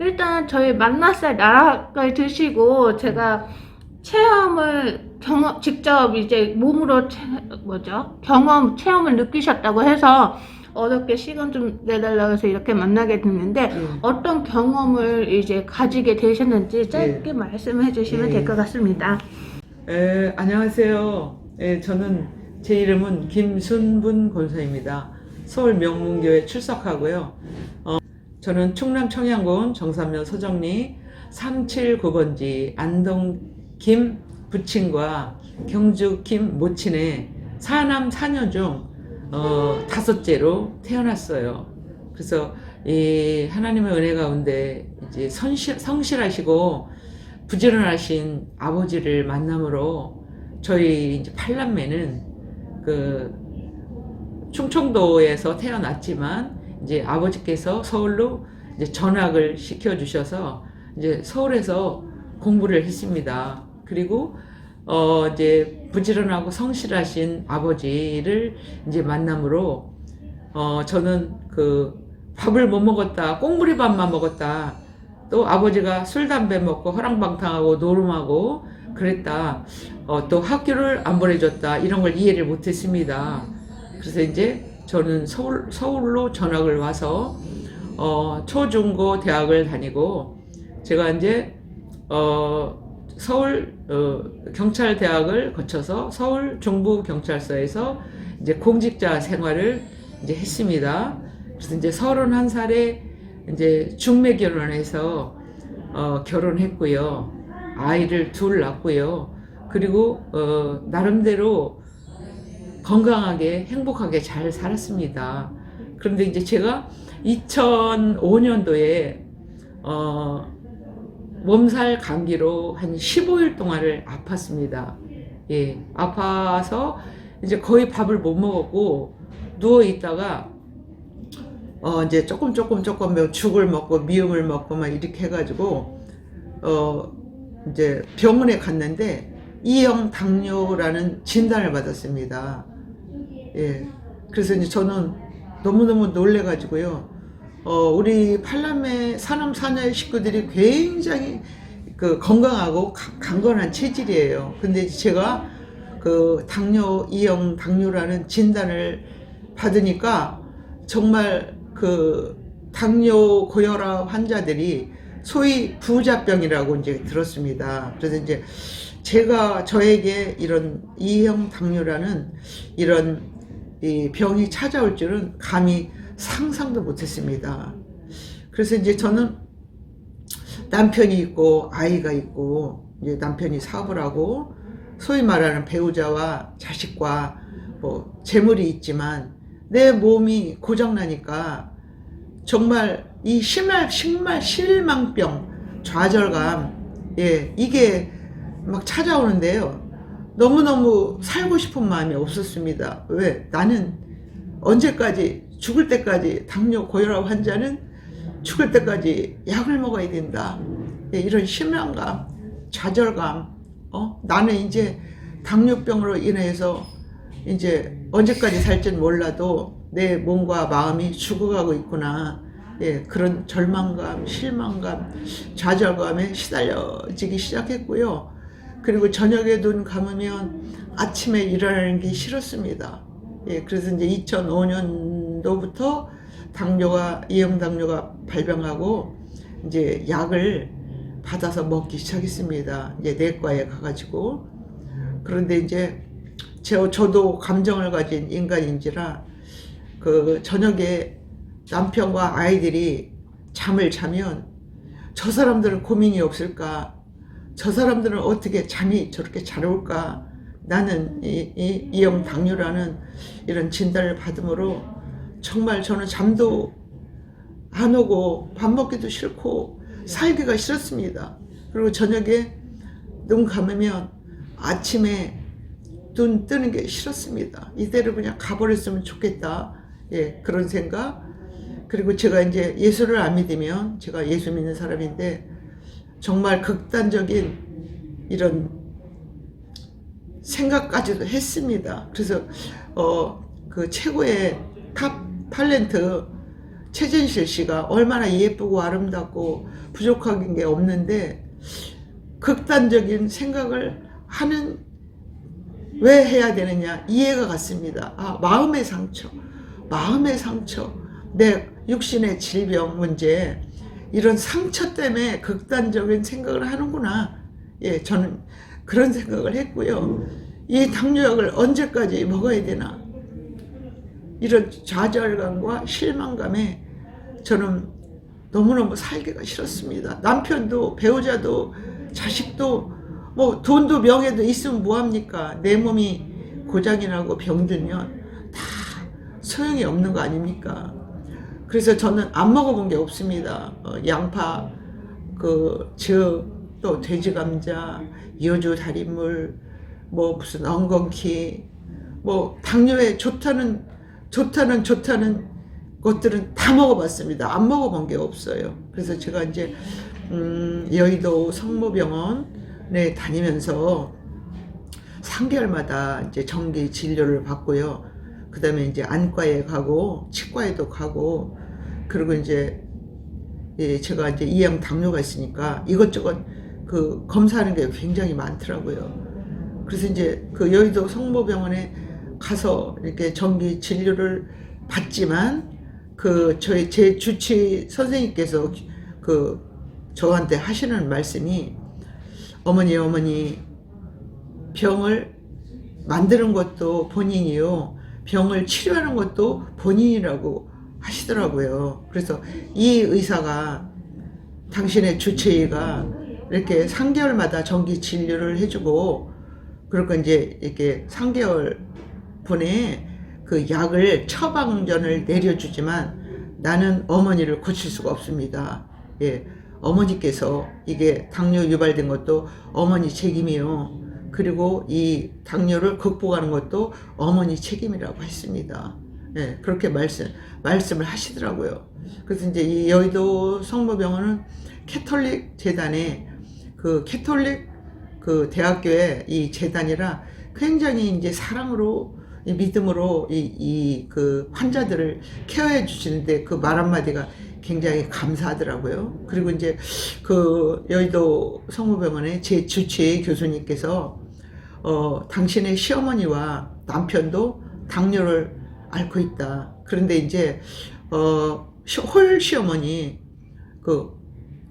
일단 저희 만났을 나락을 드시고 제가 체험을 경험 직접 이제 몸으로 체, 뭐죠 경험 체험을 느끼셨다고 해서 어렵게 시간 좀 내달라고 해서 이렇게 만나게 됐는데 예. 어떤 경험을 이제 가지게 되셨는지 짧게 예. 말씀해 주시면 예. 될것 같습니다. 에, 안녕하세요. 에, 저는 제 이름은 김순분 권사입니다. 서울 명문교회 출석하고요. 어, 저는 충남 청양군 정산면 서정리 379번지 안동 김 부친과 경주 김 모친의 사남 사녀 중 어, 다섯째로 태어났어요. 그래서 이 하나님의 은혜 가운데 이제 선실, 성실하시고 부지런하신 아버지를 만남으로 저희 이제 팔남매는 그 충청도에서 태어났지만 이제 아버지께서 서울로 이제 전학을 시켜 주셔서 이제 서울에서 공부를 했습니다. 그리고 어 이제 부지런하고 성실하신 아버지를 이제 만남으로 어 저는 그 밥을 못 먹었다 꽁무리 밥만 먹었다 또 아버지가 술 담배 먹고 허랑방탕하고 노름하고 그랬다 어, 또 학교를 안 보내줬다 이런 걸 이해를 못했습니다 그래서 이제 저는 서울 서울로 전학을 와서 어, 초중고 대학을 다니고 제가 이제 어, 서울 어, 경찰 대학을 거쳐서 서울 중부 경찰서에서 이제 공직자 생활을 이제 했습니다. 그래서 이제 31살에 이제 중매 결혼해서 어, 결혼했고요. 아이를 둘 낳고요. 그리고 어, 나름대로 건강하게 행복하게 잘 살았습니다. 그런데 이제 제가 2005년도에 어, 몸살 감기로 한 15일 동안을 아팠습니다. 예, 아파서 이제 거의 밥을 못 먹었고 누워 있다가 어 이제 조금 조금 조금 뭐 죽을 먹고 미음을 먹고 막 이렇게 해가지고 어 이제 병원에 갔는데 이형 당뇨라는 진단을 받았습니다. 예, 그래서 이제 저는 너무 너무 놀래가지고요. 어 우리 팔남매 사남 사녀의 식구들이 굉장히 그 건강하고 가- 강건한 체질이에요. 근데 제가 그 당뇨 이형 당뇨라는 진단을 받으니까 정말 그 당뇨 고혈압 환자들이 소위 부자병이라고 이제 들었습니다. 그래서 이제 제가 저에게 이런 이형 당뇨라는 이런 이 병이 찾아올 줄은 감히 상상도 못했습니다. 그래서 이제 저는 남편이 있고 아이가 있고 이제 남편이 사업을 하고 소위 말하는 배우자와 자식과 뭐 재물이 있지만 내 몸이 고장나니까 정말 이 심할 심말 실망병 좌절감 예 이게 막 찾아오는데요 너무너무 살고 싶은 마음이 없었습니다 왜 나는 언제까지 죽을 때까지 당뇨 고혈압 환자는 죽을 때까지 약을 먹어야 된다 예, 이런 실망감 좌절감 어 나는 이제 당뇨병으로 인해서 이제 언제까지 살지는 몰라도 내 몸과 마음이 죽어가고 있구나. 예, 그런 절망감, 실망감, 좌절감에 시달려지기 시작했고요. 그리고 저녁에 눈 감으면 아침에 일어나는 게 싫었습니다. 예, 그래서 이제 2005년도부터 당뇨가, 이형 당뇨가 발병하고 이제 약을 받아서 먹기 시작했습니다. 이제 내과에 가가지고. 그런데 이제 저, 저도 감정을 가진 인간인지라 그 저녁에 남편과 아이들이 잠을 자면 저 사람들은 고민이 없을까? 저 사람들은 어떻게 잠이 저렇게 잘 올까? 나는 이, 이, 이형 당뇨라는 이런 진단을 받음으로 정말 저는 잠도 안 오고 밥 먹기도 싫고 살기가 싫었습니다. 그리고 저녁에 눈 감으면 아침에 눈 뜨는 게 싫었습니다. 이대로 그냥 가버렸으면 좋겠다. 예, 그런 생각. 그리고 제가 이제 예수를 안 믿으면 제가 예수 믿는 사람인데 정말 극단적인 이런 생각까지도 했습니다. 그래서 어, 그 최고의 탑 탤런트 최진실 씨가 얼마나 예쁘고 아름답고 부족한 게 없는데 극단적인 생각을 하는 왜 해야 되느냐 이해가 갔습니다. 아 마음의 상처, 마음의 상처, 내 육신의 질병 문제 이런 상처 때문에 극단적인 생각을 하는구나. 예, 저는 그런 생각을 했고요. 이 당뇨약을 언제까지 먹어야 되나 이런 좌절감과 실망감에 저는 너무너무 살기가 싫었습니다. 남편도 배우자도 자식도 뭐 돈도 명예도 있으면 뭐합니까? 내 몸이 고장이 나고 병들면 다 소용이 없는 거 아닙니까? 그래서 저는 안 먹어본 게 없습니다. 어, 양파, 그, 저, 또 돼지 감자, 여주 달인물, 뭐 무슨 엉겅키, 뭐 당뇨에 좋다는 좋다는 좋다는 것들은 다 먹어봤습니다. 안 먹어본 게 없어요. 그래서 제가 이제 음, 여의도 성모병원에 다니면서 3개월마다 이제 정기 진료를 받고요. 그 다음에 이제 안과에 가고 치과에도 가고 그리고 이제 예, 제가 이제 이형 당뇨가 있으니까 이것저것 그 검사하는 게 굉장히 많더라고요. 그래서 이제 그 여의도 성모병원에 가서 이렇게 정기 진료를 받지만 그 저희 제 주치 선생님께서 그 저한테 하시는 말씀이 어머니 어머니 병을 만드는 것도 본인이요 병을 치료하는 것도 본인이라고 하시더라고요. 그래서 이 의사가 당신의 주치의가 이렇게 3개월마다 정기 진료를 해주고 그러니까 이제 이렇게 3개월 분에 그 약을 처방전을 내려주지만 나는 어머니를 고칠 수가 없습니다. 예. 어머니께서 이게 당뇨 유발된 것도 어머니 책임이요. 그리고 이 당뇨를 극복하는 것도 어머니 책임이라고 했습니다. 예, 그렇게 말씀, 말씀을 하시더라고요. 그래서 이제 이 여의도 성모병원은 캐톨릭 재단에 그 캐톨릭 그 대학교의 이 재단이라 굉장히 이제 사랑으로 이 믿음으로 이이그 환자들을 케어해 주시는데 그 말 한마디가 굉장히 감사하더라고요. 그리고 이제 그 여의도 성모병원의 제 주치의 교수님께서 어 당신의 시어머니와 남편도 당뇨를 앓고 있다. 그런데 이제 어 홀 시어머니 그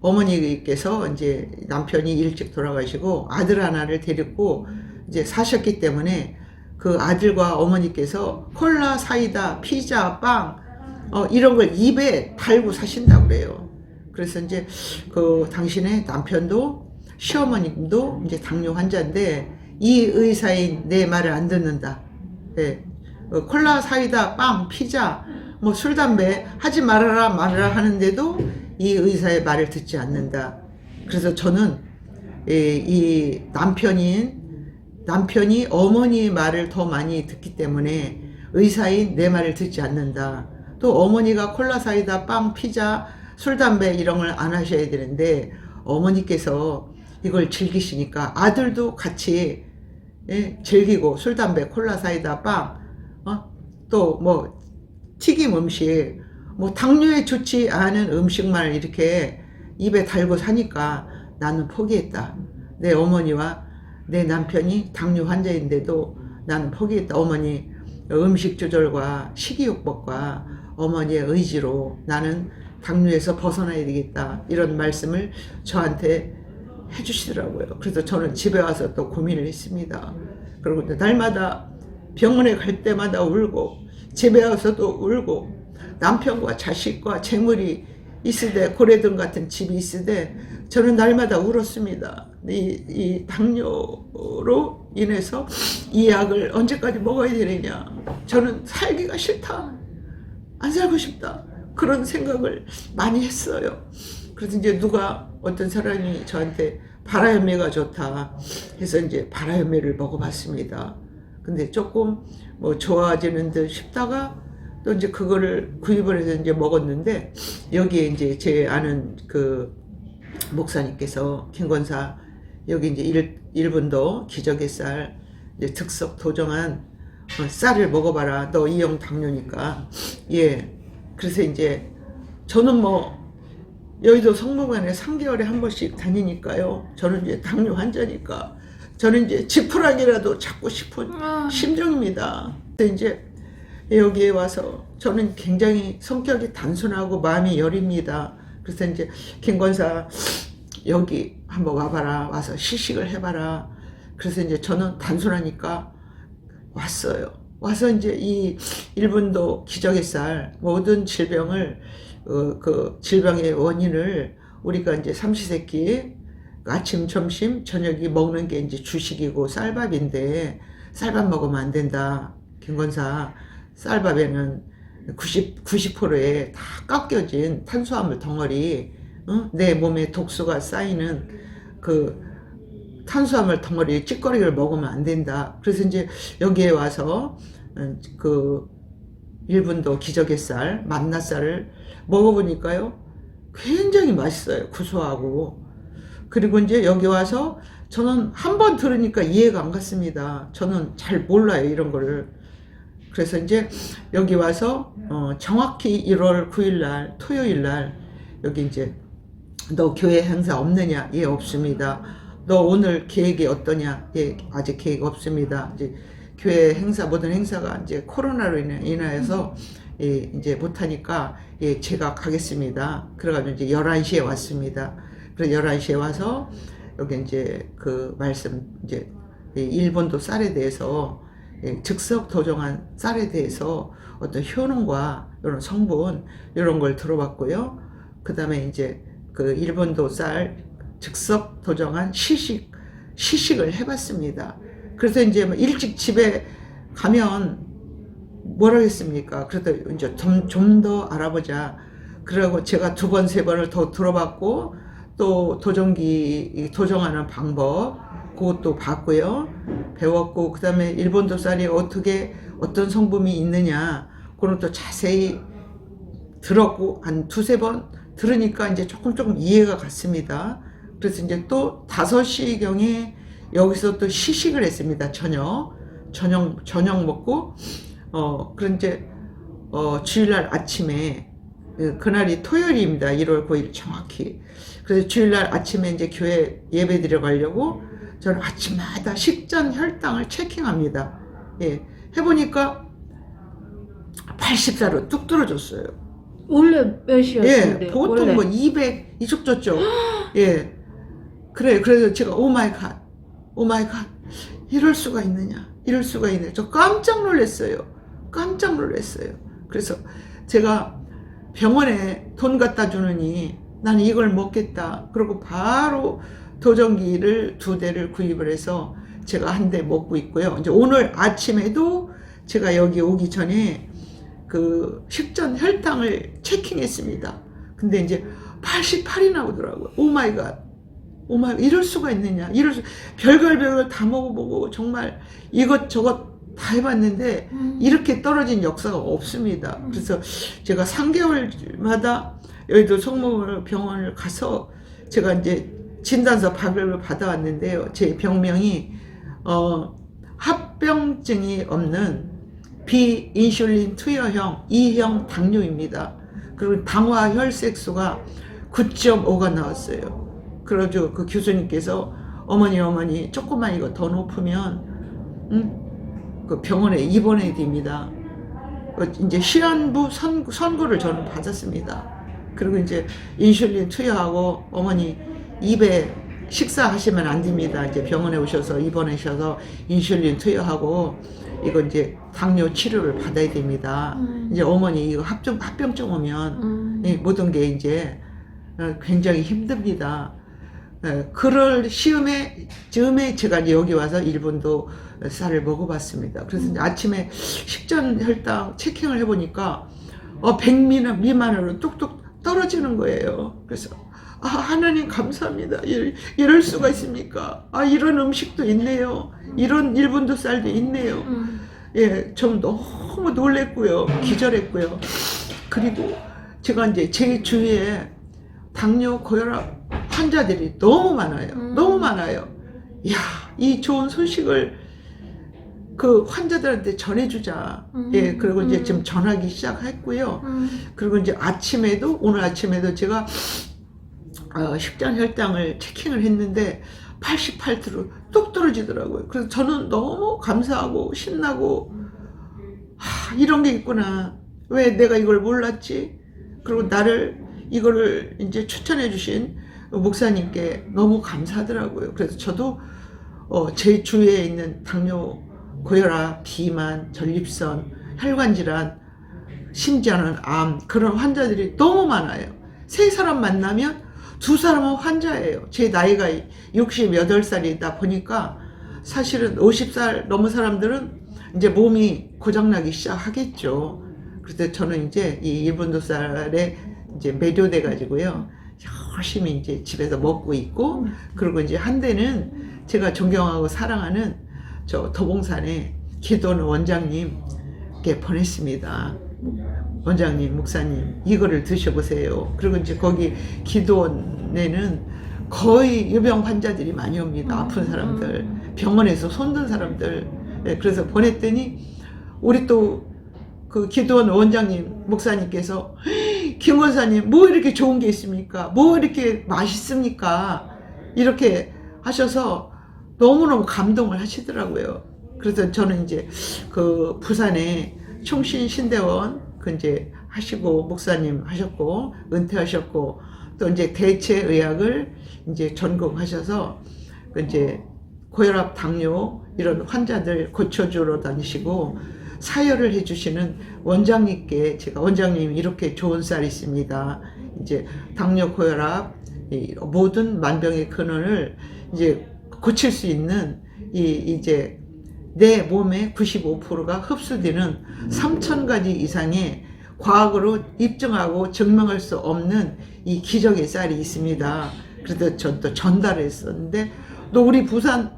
어머니께서 이제 남편이 일찍 돌아가시고 아들 하나를 데리고 이제 사셨기 때문에 그 아들과 어머니께서 콜라, 사이다, 피자, 빵, 어, 이런 걸 입에 달고 사신다고 그래요. 그래서 이제 그 당신의 남편도 시어머님도 이제 당뇨 환자인데 이 의사인 내 말을 안 듣는다. 예. 어, 콜라, 사이다, 빵, 피자, 뭐 술, 담배 하지 말아라 말아라 하는데도 이 의사의 말을 듣지 않는다. 그래서 저는 이, 이 남편인 남편이 어머니의 말을 더 많이 듣기 때문에 의사인 내 말을 듣지 않는다. 또 어머니가 콜라 사이다, 빵, 피자, 술, 담배 이런 걸 안 하셔야 되는데 어머니께서 이걸 즐기시니까 아들도 같이 예, 즐기고 술, 담배, 콜라 사이다, 빵, 어? 또 뭐 튀김 음식, 뭐 당뇨에 좋지 않은 음식만 이렇게 입에 달고 사니까 나는 포기했다. 내 어머니와 내 남편이 당뇨 환자인데도 나는 포기했다. 어머니 음식 조절과 식이요법과 어머니의 의지로 나는 당뇨에서 벗어나야 되겠다. 이런 말씀을 저한테 해주시더라고요. 그래서 저는 집에 와서 또 고민을 했습니다. 그리고 또 날마다 병원에 갈 때마다 울고 집에 와서도 울고 남편과 자식과 재물이 있으되 고래등 같은 집이 있으되 저는 날마다 울었습니다. 이, 이 당뇨로 인해서 이 약을 언제까지 먹어야 되느냐. 저는 살기가 싫다. 안 살고 싶다. 그런 생각을 많이 했어요. 그래서 이제 누가 어떤 사람이 저한테 바라현미가 좋다 해서 이제 바라현미를 먹어봤습니다. 근데 조금 뭐 좋아지는 듯 싶다가 또 이제 그거를 구입을 해서 이제 먹었는데 여기에 이제 제 아는 그 목사님께서 김권사 여기 이제 일, 일분도 기적의 쌀 이제 특석 도정한 어, 쌀을 먹어봐라. 너 이형 당뇨니까. 예. 그래서 이제 저는 뭐 여의도 성모관에 3개월에 한 번씩 다니니까요. 저는 이제 당뇨 환자니까 저는 이제 지푸라기라도 잡고 싶은 아, 심정입니다. 근데 이제 여기에 와서 저는 굉장히 성격이 단순하고 마음이 여립니다. 그래서 이제 김 권사 여기 한번 와봐라 와서 시식을 해봐라. 그래서 이제 저는 단순하니까 왔어요. 와서 이제 이 일본도 기적의 쌀 모든 질병을 어, 그 질병의 원인을 우리가 이제 삼시세끼 아침, 점심, 저녁이 먹는 게 이제 주식이고 쌀밥인데 쌀밥 먹으면 안 된다. 김건사 쌀밥에는 90, 90%에 다 깎여진 탄수화물 덩어리, 어? 내 몸에 독소가 쌓이는 그 탄수화물 덩어리 찌꺼기를 먹으면 안 된다. 그래서 이제 여기에 와서 음, 그 일본도 기적의 쌀, 만나 쌀을 먹어보니까요. 굉장히 맛있어요. 구수하고. 그리고 이제 여기 와서 저는 한 번 들으니까 이해가 안 갔습니다. 저는 잘 몰라요. 이런 거를. 그래서 이제 여기 와서 어, 정확히 1월 9일 날 토요일 날 여기 이제 너 교회 행사 없느냐? 예, 없습니다. 너 오늘 계획이 어떠냐? 예, 아직 계획 없습니다. 이제 교회 행사 모든 행사가 이제 코로나로 인하여서 예, 이제 못하니까 예, 제가 가겠습니다. 그래가지고 이제 11시에 왔습니다. 그래서 11시에 와서 여기 이제 그 말씀 이제 이 일본도 쌀에 대해서 예, 즉석 도정한 쌀에 대해서 어떤 효능과 이런 성분 이런 걸 들어봤고요. 그 다음에 이제 그 일본도 쌀 즉석 도정한 시식 시식을 해봤습니다. 그래서 이제 뭐 일찍 집에 가면 뭐라 했습니까? 그래도 이제 좀 좀 더 알아보자. 그러고 제가 두 번 세 번을 더 들어봤고 또 도정기 이 도정하는 방법 그것도 봤고요. 배웠고 그다음에 일본도 쌀이 어떻게 어떤 성분이 있느냐 그런 또 자세히 들었고 한 두세 번 들으니까 이제 조금 조금 이해가 갔습니다. 그래서 이제 또 5시경에 여기서 또 시식을 했습니다. 저녁. 저녁, 저녁 먹고, 어, 그런 이제, 어, 주일날 아침에, 그, 그날이 토요일입니다. 1월 9일 정확히. 그래서 주일날 아침에 이제 교회 예배 드려 가려고 저는 아침마다 식전 혈당을 체킹합니다. 예. 해보니까 84로 뚝 떨어졌어요. 원래 예, 몇이었는데? 보통 원래. 뭐 200 이쪽 저쪽. 예. 그래, 그래서 제가 오 마이 갓, 오 마이 갓, 이럴 수가 있느냐, 이럴 수가 있네. 저 깜짝 놀랐어요. 깜짝 놀랐어요. 그래서 제가 병원에 돈 갖다 주느니 나는 이걸 먹겠다. 그리고 바로 도전기를 두 대를 구입을 해서 제가 한 대 먹고 있고요. 이제 오늘 아침에도 제가 여기 오기 전에 그 식전 혈당을 체킹했습니다. 근데 이제 88이 나오더라고요. 오 마이 갓. 오 마이 갓. 이럴 수가 있느냐. 이럴 수, 별걸 별걸 다 먹어보고 정말 이것저것 다 해봤는데 음. 이렇게 떨어진 역사가 없습니다. 그래서 제가 3개월마다 여의도 성모병원을 병원을 가서 제가 이제 진단서 발급을 받아왔는데요. 제 병명이 어, 합병증이 없는 비인슐린 투여형 2형 당뇨입니다. 그리고 당화 혈색소가 9.5가 나왔어요. 그래가지고 그 교수님께서 어머니 어머니 조금만 이거 더 높으면 음, 그 병원에 입원해야 됩니다. 그 이제 시한부 선, 선고를 저는 받았습니다. 그리고 이제 인슐린 투여하고 어머니 입에 식사하시면 안 됩니다. 이제 병원에 오셔서 입원하셔서 인슐린 투여하고 이거 이제 당뇨 치료를 받아야 됩니다. 음. 이제 어머니 이거 합병 합병증 오면 음. 이 모든 게 이제 어, 굉장히 힘듭니다. 에, 그럴 시음에 즈음에 제가 이제 여기 와서 일본도 쌀을 먹어봤습니다. 그래서 이제 아침에 식전 혈당 체킹을 해보니까 어 100 미만으로 뚝뚝 떨어지는 거예요. 그래서 아 하나님 감사합니다. 이럴, 이럴 수가 있습니까? 아 이런 음식도 있네요. 이런 일본도 쌀도 있네요. 음. 예, 좀 너무 놀랬고요. 기절했고요. 그리고 제가 이제 제 주위에 당뇨, 고혈압 환자들이 너무 많아요. 음. 너무 많아요. 이야, 이 좋은 소식을 그 환자들한테 전해주자. 음, 예, 그리고 이제 음. 지금 전하기 시작했고요. 음, 그리고 이제 아침에도 오늘 아침에도 제가 어, 식전 혈당을 체킹을 했는데 88도로 뚝 떨어지더라고요. 그래서 저는 너무 감사하고 신나고 하, 이런 게 있구나. 왜 내가 이걸 몰랐지? 그리고 나를 이거를 이제 추천해 주신 목사님께 너무 감사하더라고요. 그래서 저도 어, 제 주위에 있는 당뇨, 고혈압, 비만, 전립선, 혈관 질환, 심지어는 암 그런 환자들이 너무 많아요. 세 사람 만나면 두 사람은 환자예요. 제 나이가 68살이다 보니까 사실은 50살 넘은 사람들은 이제 몸이 고장나기 시작하겠죠. 그래서 저는 이제 이 일본도 쌀에 이제 매료돼 가지고요. 열심히 이제 집에서 먹고 있고 그리고 이제 한 대는 제가 존경하고 사랑하는 저 도봉산에 기도원 원장님께 보냈습니다. 원장님, 목사님, 이거를 드셔보세요. 그리고 이제 거기 기도원에는 거의 유병 환자들이 많이 옵니다. 아픈 사람들, 병원에서 손든 사람들. 네, 그래서 보냈더니 우리 또 그 기도원 원장님, 목사님께서 김 원사님, 뭐 이렇게 좋은 게 있습니까? 뭐 이렇게 맛있습니까? 이렇게 하셔서 너무너무 감동을 하시더라고요. 그래서 저는 이제 그 부산에 총신 신대원 그 이제 하시고 목사님 하셨고 은퇴하셨고 또 이제 대체 의학을 이제 전공하셔서 그 이제 고혈압 당뇨 이런 환자들 고쳐주러 다니시고 사열을 해주시는 원장님께 제가 원장님 이렇게 좋은 쌀이 있습니다. 이제 당뇨 고혈압 이 모든 만병의 근원을 이제 고칠 수 있는 이 이제 내 몸의 95%가 흡수되는 3천 가지 이상의 과학으로 입증하고 증명할 수 없는 이 기적의 쌀이 있습니다. 그래서 전 또 전달했었는데 또 우리 부산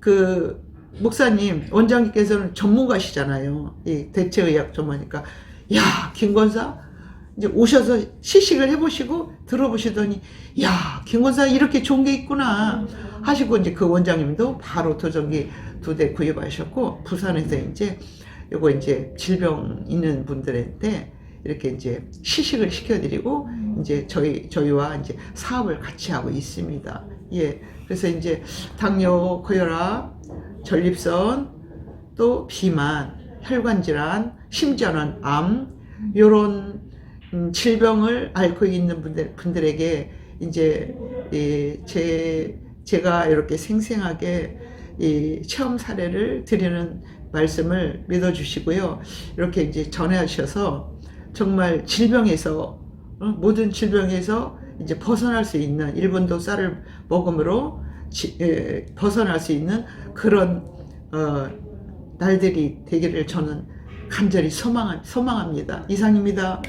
그 목사님 원장님께서는 전문가시잖아요. 이 대체의학 전문이니까 야 김권사 이제 오셔서 시식을 해보시고 들어보시더니 야 김권사 이렇게 좋은 게 있구나 하시고 이제 그 원장님도 바로 도전기 두 대 구입하셨고 부산에서 이제 요거 이제 질병 있는 분들한테 이렇게 이제 시식을 시켜드리고 이제 저희 저희와 이제 사업을 같이 하고 있습니다. 예, 그래서 이제 당뇨, 고혈압, 전립선, 또 비만, 혈관 질환, 심지어는 암 요런 음, 질병을 앓고 있는 분들 분들에게 이제 이, 제 제가 이렇게 생생하게 이 체험 사례를 드리는 말씀을 믿어주시고요. 이렇게 이제 전해하셔서 정말 질병에서 어, 모든 질병에서 이제 벗어날 수 있는 일본도 쌀을 먹음으로 지- 에, 벗어날 수 있는 그런 어, 날들이 되기를 저는 간절히 소망, 소망합니다. 이상입니다.